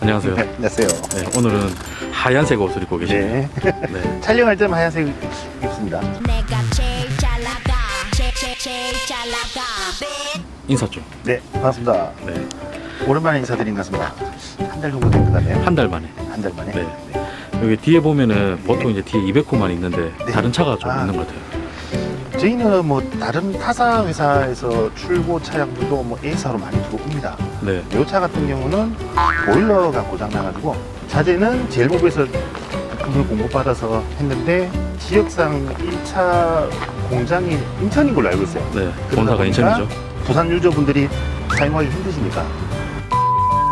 안녕하세요. 네, 안녕하세요. 네, 오늘은 하얀색 옷을 입고 계시네요. 네. 네. 촬영할 때는 하얀색 입습니다. 내가 제일 잘 나가 제일 제일 제일 잘 나가 인사 좀. 네, 반갑습니다. 네. 오랜만에 인사드린 것 같습니다. 한 달 정도 된 것 같네요. 한 달 만에. 한 달 만에. 네. 여기 뒤에 보면은 보통 이제 뒤에 200호만 있는데 네. 다른 차가 좀 아. 있는 것 같아요. 저희는 뭐 다른 타사 회사에서 출고 차량들도 뭐 A사로 많이 들어옵니다. 네. 이차 같은 경우는 보일러가 고장 나가지고 자재는 제일모비에서 부품을 공급받아서 했는데 지역상 1차 공장이 인천인 걸로 알고 있어요. 네. 본사가 인천이죠. 부산 유저분들이 사용하기 힘드시니까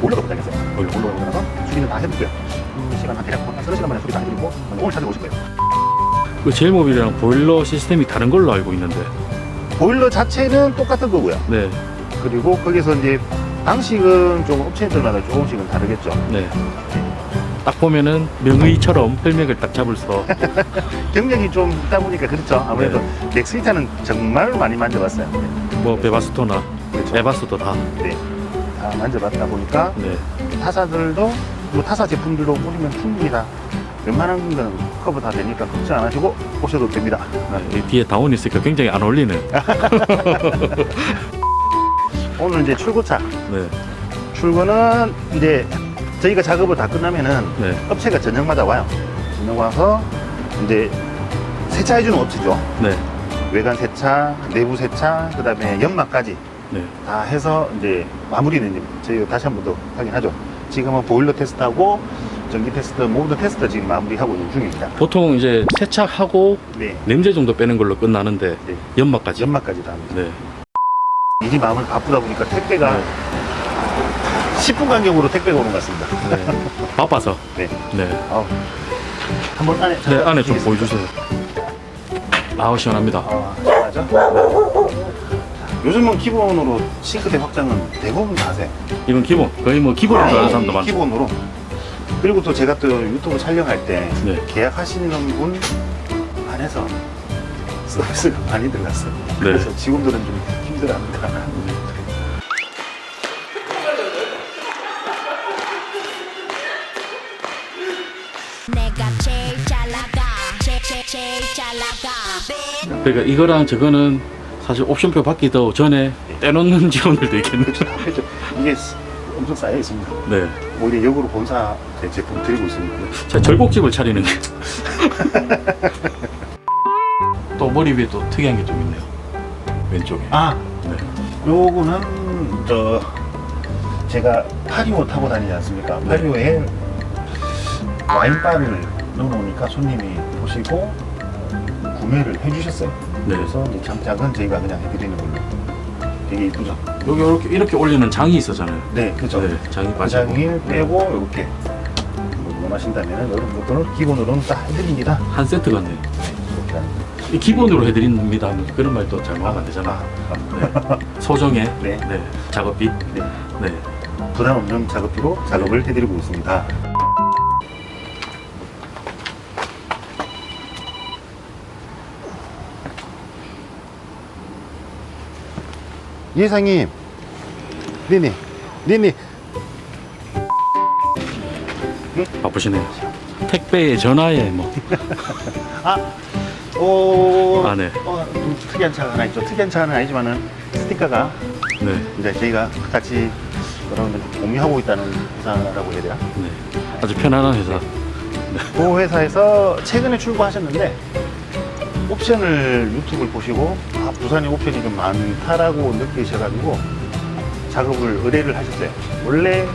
보일러가 고장났어요. 보일러. 보일러가 고장나서 수리는 다 해드고요. 음, 시간 한 대략 한 3시간 만에 수리 다 해드리고 오늘 찾아오실 거예요. 그 제일모빌이랑 보일러 시스템이 다른 걸로 알고 있는데. 보일러 자체는 똑같은 거고요. 네. 그리고 거기서 이제 방식은 좀 업체들마다 조금씩은 다르겠죠. 네. 딱 보면은 명의처럼 헬멧을 딱 잡을 수. 경력이 좀 있다 보니까 그렇죠. 아무래도 넥스이타는 정말 많이 만져봤어요. 뭐 베바스토나 그렇죠. 에바스도 다. 네. 다 만져봤다 보니까 네. 타사들도 뭐 타사 제품들도 뿌리면 충분히 다 웬만한 건 커버 다 되니까 걱정 안 하시고 오셔도 됩니다. 네. 이 뒤에 다운 있으니까 굉장히 안 어울리는. 오늘 이제 출고차. 네. 출고는 이제 저희가 작업을 다 끝나면은 네. 업체가 저녁마다 와요. 저녁 와서 이제 세차해주는 업체죠. 네. 외관 세차, 내부 세차, 그 다음에 연막까지 네. 다 해서 이제 마무리는 이제 저희가 다시 한 번 더 확인하죠. 지금은 보일러 테스트하고 전기 테스트, 모든 테스트 지금 마무리하고 있는 중입니다. 보통 이제 세차하고 네. 냄새 정도 빼는 걸로 끝나는데 네. 연막까지. 연막까지 다 합니다. 네. 이제 마음을 바쁘다 보니까 택배가 네. 10분 간격으로 택배가 오는 것 같습니다. 네. 바빠서. 네. 네. 아우. 한번 안에 네, 잠깐 안에 좀 보시겠습니다. 보여주세요. 아우, 시원합니다. 아, 시원하죠? 요즘은 기본으로 싱크대 확장은 대부분 다 하세요. 이건 기본. 거의 뭐 기본인 줄 아는 사람도 많죠. 기본으로. 그리고 또 제가 또 유튜브 촬영할 때 네. 계약하시는 분 안에서 서비스가 많이 들어갔어요. 네. 그래서 직원들은 좀 힘들어합니다. 나가 그러니까 이거랑 저거는 사실 옵션표 받기도 전에 떼놓는 직원들도 있겠네요. 그렇죠. 이게 스- 엄청 쌓여 있습니다. 네. 오히려 역으로 본사 제 제품 드리고 있습니다. 자, 절곡집을 차리는 게. 또 머리 위에 또 특이한 게 좀 있네요. 왼쪽에. 아, 네. 요거는 저 제가 파리오 타고 다니지 않습니까? 네. 파리오에 와인바를 넣어놓으니까 손님이 보시고 구매를 해주셨어요. 네. 그래서 이제 장착은 저희가 그냥 해드리는 걸로. 되게 이쁘죠? 여기 이렇게 이렇게 올리는 장이 있었잖아요. 네, 그죠. 네, 장이 빠지고. 바장을 빼고 이렇게 뭐 원하신다면 이런 것들은 기본으로는 다 해드립니다. 한 세트 같네요. 이렇게 하는 거. 이 기본으로 해드립니다. 하면 그런 말도 잘못하면 안 되잖아. 아, 네. 소정의 네. 네. 작업비. 네. 네. 부담 없는 작업비로 작업을 해드리고 있습니다. 예상님, 네네, 네네. 바쁘시네요. 택배에 전화에 뭐. 아, 어, 아, 네. 어, 좀 특이한 차가 하나 있죠. 특이한 차는 아니지만은 스티커가 네. 이제 저희가 같이 여러분들 공유하고 있다는 회사라고 해야 되나? 네. 아주 편안한 회사. 그 회사에서 최근에 출고하셨는데 옵션을 유튜브를 보시고 아, 부산에 옵션이 좀 많다라고 느끼셔가지고 작업을 의뢰를 하셨어요. 원래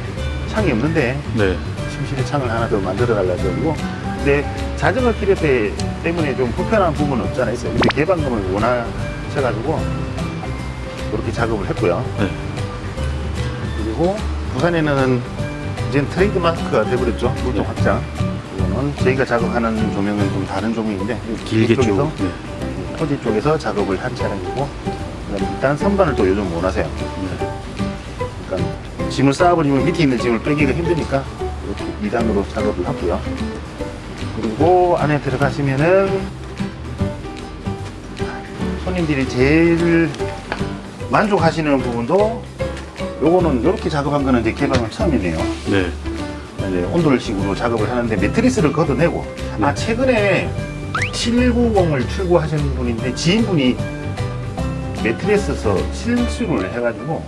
창이 없는데 네. 침실에 창을 하나 더 만들어 달라고 근데 자전거 필요 때 때문에 좀 불편한 부분은 없잖아 있어요. 근데 개방감을 원하셔가지고 그렇게 작업을 했고요. 네. 그리고 부산에는 이제 트레이드 마크가 돼버렸죠. 물통 네. 확장. 이거는 저희가 작업하는 조명은 좀 다른 조명인데 길게 쭉. 이쪽에서 네. 토지 쪽에서 작업을 한 차량이고 그다음에 일단 선반을 또 요즘 원하세요. 네. 그러니까 짐을 쌓아버리면 밑에 있는 짐을 빼기가 힘드니까 이렇게 2단으로 작업을 하고요. 그리고 안에 들어가시면은 손님들이 제일 만족하시는 부분도 요거는 이렇게 작업한 거는 이제 개방은 처음이네요. 네. 이제 온돌식으로 작업을 하는데 매트리스를 걷어내고 아 최근에 790을 출고하신 분인데 지인분이 매트리스에서 실수를 해가지고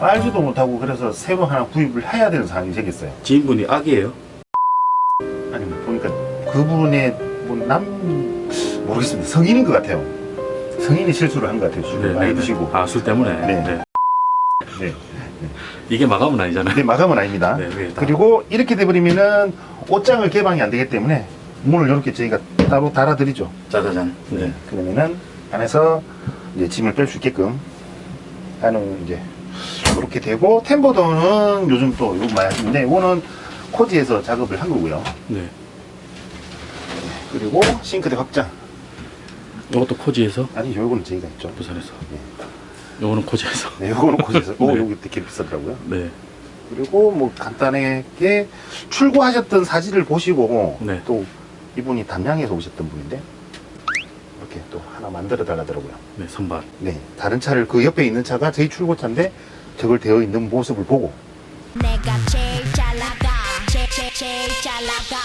빨지도 못하고 그래서 새로 하나 구입을 해야 되는 상황이 생겼어요. 지인분이 악이에요? 아니 뭐 보니까 그분의 뭐남 모르겠습니다. 성인인 것 같아요. 성인이 실수를 한 것 같아요. 술을 많이 드시고. 아, 술 때문에? 네. 네. 이게 마감은 아니잖아요. 네, 마감은 아닙니다. 네, 네, 다. 그리고 이렇게 돼버리면은 옷장을 개방이 안 되기 때문에 문을 이렇게 저희가 따로 달아드리죠. 짜자잔. 네. 그러면은 안에서 이제 짐을 뺄 수 있게끔 하는 이제 이렇게 되고 템버더는 요즘 또 요거 많이 하시는데 이거는 코지에서 작업을 한 거고요. 네. 그리고 싱크대 확장. 이것도 코지에서 아니 요거는 저희가 했죠. 부산에서. 요거는 코지에서. 네, 요거는 코지에서. 오, 네. 요거 되게 비싸더라고요. 네. 그리고 뭐 간단하게 출고하셨던 사진을 보시고 네. 또 이분이 담양에서 오셨던 분인데 이렇게 또 하나 만들어 달라더라고요. 네, 선반. 네, 다른 차를 그 옆에 있는 차가 저희 출고차인데 저걸 되어 있는 모습을 보고 내가 제일 잘 나가 제, 제, 제일 잘 나가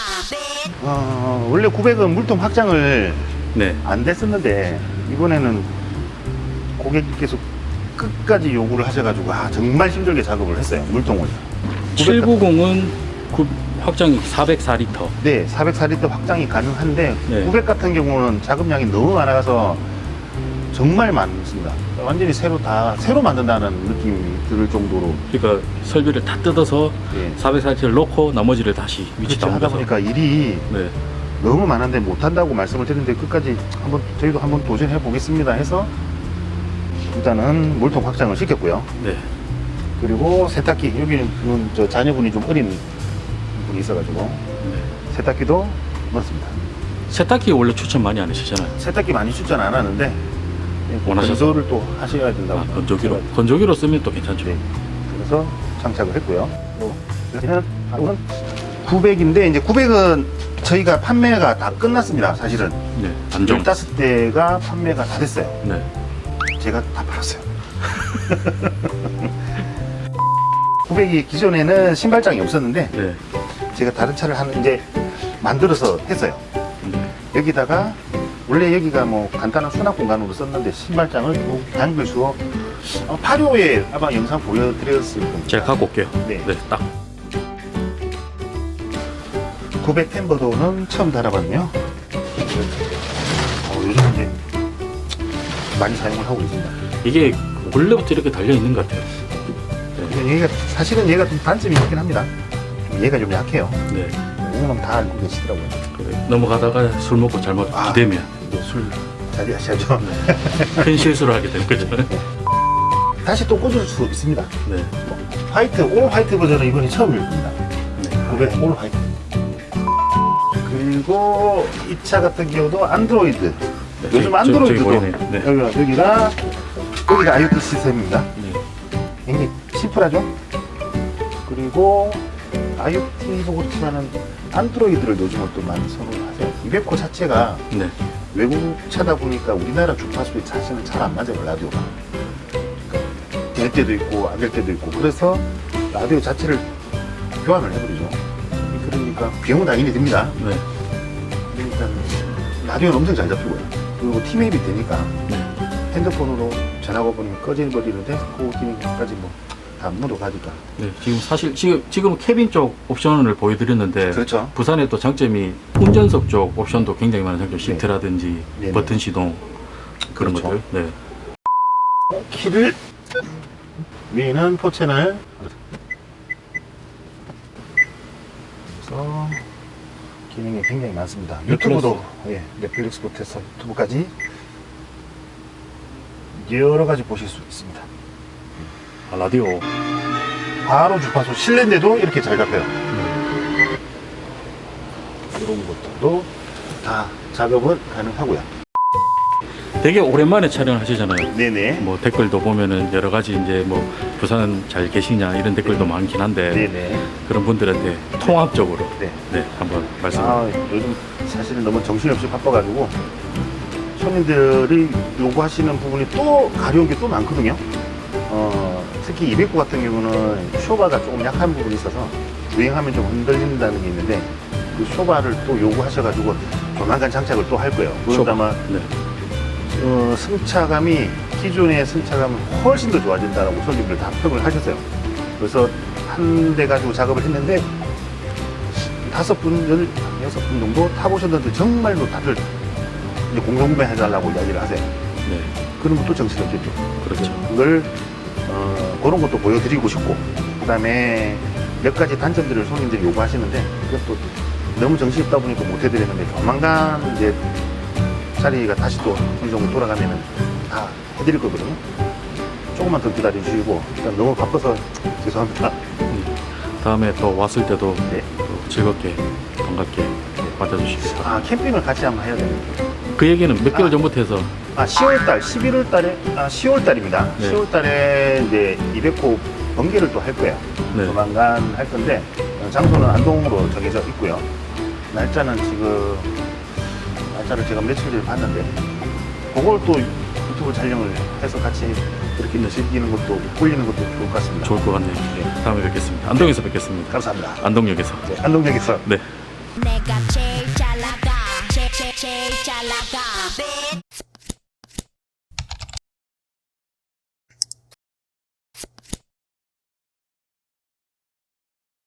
어, 원래 900은 물통 확장을 네. 안 됐었는데 이번에는 고객님께서 끝까지 요구를 하셔가지고 아, 정말 힘들게 작업을 했어요 물통을 790은 그 확장이 404리터. 네 404리터 확장이 가능한데 네. 900 같은 경우는 작업량이 너무 많아서 정말 많습니다 완전히 새로 다 새로 만든다는 느낌이 들 정도로 그러니까 설비를 다 뜯어서 네. 404리터를 놓고 나머지를 다시 위치 그렇죠. 하다. 보니까 일이 네. 너무 많은데 못한다고 말씀을 드렸는데 끝까지 한번 저희도 한번 도전해 보겠습니다 해서 일단은 물통 확장을 시켰고요. 네. 그리고 세탁기 여기는 저 자녀분이 좀 어린 분이 있어가지고 네. 세탁기도 넣었습니다. 세탁기 원래 추천 많이 안 하시잖아요. 세탁기 많이 추천 안 하는데 원하셔서? 건조를 또 하셔야 된다고. 아, 건조기로. 건조기로 쓰면 또 괜찮죠. 네. 그래서 장착을 했고요. 여기는 900인데 이제 900은 저희가 판매가 다 끝났습니다. 사실은 네. 안정. 15대가 판매가 다 됐어요. 네. 제가 다 팔았어요. 900이 기존에는 신발장이 없었는데 네. 제가 다른 차를 하는 이제 만들어서 했어요. 네. 여기다가 원래 여기가 뭐 간단한 수납 공간으로 썼는데 신발장을 또 당길 수 어, 8호에 아마 영상 보여드렸을 겁니다. 제가 갖고 올게요. 네. 네. 딱. 900 템버도는 처음 달아봤네요. 어, 요즘 이제 많이 사용을 하고 있습니다. 이게 원래부터 이렇게 달려 있는 것 같아요. 근데 얘가 사실은 얘가 좀 단점이 있긴 합니다. 얘가 좀 약해요. 네. 이거는 다 알고 계시더라고요. 그래. 넘어가다가 술 먹고 잘못 아. 기대면 술 자제하셔야죠. 큰 실수를 하게 되는 거죠. 다시 또 꽂을 수 있습니다. 네. 화이트, 올 화이트 버전은 이번이. 네. 900올 화이트. 그리고 이 차 같은 경우도 안드로이드. 네, 요즘 저기- 안드로이드도 저기 보이네요. 네. 여기가, 여기가 여기가 IoT 시스템입니다. 네. 굉장히 심플하죠? 그리고 IoT도 그렇지만은 안드로이드를 요즘은 또 많이 선호를 하세요. 이베코 자체가 네. 외국 차다 보니까 우리나라 주파수에 사실은 잘 안 맞아요, 라디오가. 될 때도 있고, 안 될 때도 있고. 그래서 라디오 자체를 교환을 해버리죠. 그러니까 비용은 당연히 듭니다. 네. 일단 라디오는 엄청 잘 잡히고요. 그리고 티맵이 되니까 네. 핸드폰으로 전화가 보면 꺼져버리는데 그 기능까지 뭐다 모두 가니까. 네. 지금 사실 지금 지금 캐빈 쪽 옵션을 보여드렸는데 그렇죠. 부산의 또 장점이 운전석 쪽 옵션도 굉장히 많은 장점. 네. 시트라든지 네네. 버튼 시동 그런 그렇죠. 것들. 네. 키를 위에는 포채널 그래서 기능이 굉장히 많습니다. 유튜브도 예, 넷플릭스 부터 해서 유튜브까지 여러 가지 보실 수 있습니다. 아, 라디오. 바로 주파수 실내인데도 이렇게 잘 잡혀요. 이런 것들도 다 작업은 가능하고요. 되게 오랜만에 촬영하시잖아요. 네네. 뭐 댓글도 보면은 여러 가지 이제 뭐 부산 잘 계시냐 이런 댓글도 많긴 한데 네네. 그런 분들한테 통합적으로 네. 네 한번 말씀. 아, 요즘 사실은 너무 정신없이 바빠가지고 손님들이 요구하시는 부분이 또 가려운 게 또 많거든요. 어, 특히 209 같은 경우는 쇼바가 조금 약한 부분이 있어서 주행하면 좀 흔들린다는 게 있는데 그 쇼바를 또 요구하셔가지고 조만간 장착을 또 할 거예요. 쇼바. 아마 네. 어, 승차감이 기존의 승차감은 훨씬 더 좋아진다라고 손님들 다 평을 하셨어요. 그래서 한 대 가지고 작업을 했는데 다섯 분, 열, 여섯 분 정도 타보셨는데 정말로 다들 이제 공동구매 해달라고 이야기를 하세요. 네. 그런 것도 정신없겠죠. 그렇죠. 그걸 어, 그런 것도 보여드리고 싶고 그다음에 몇 가지 단점들을 손님들이 요구하시는데 그것도 너무 정신 없다 보니까 못 해드리는데 조만간 이제 자리가 다시 또 정도 돌아가면은 다 해드릴 거거든요. 조금만 더 기다려 주시고 일단 너무 바빠서 죄송합니다. 네. 다음에 또 왔을 때도 네. 또 즐겁게 반갑게 맞아주시기 바랍니다. 아 캠핑을 같이 한번 해야 됩니다. 그 얘기는 몇 개월 아. 전부터 해서 아 10월달, 11월달에 아 10월달입니다. 네. 10월달에 이제 200호 번개를 또 할 거예요. 네. 조만간 할 건데 어, 장소는 안동으로 정해져 있고요. 날짜는 지금 날짜를 제가 며칠 전에 봤는데 그걸 또 유튜브 촬영을 해서 같이 이렇게 즐기는 것도 올리는 것도 좋을 것 같습니다. 좋을 것 같네요. 네. 다음에 뵙겠습니다. 안동에서 뵙겠습니다. 감사합니다. 안동역에서. 네, 안동역에서 네. 내가 제일 잘 나가 제일 제일 잘 나가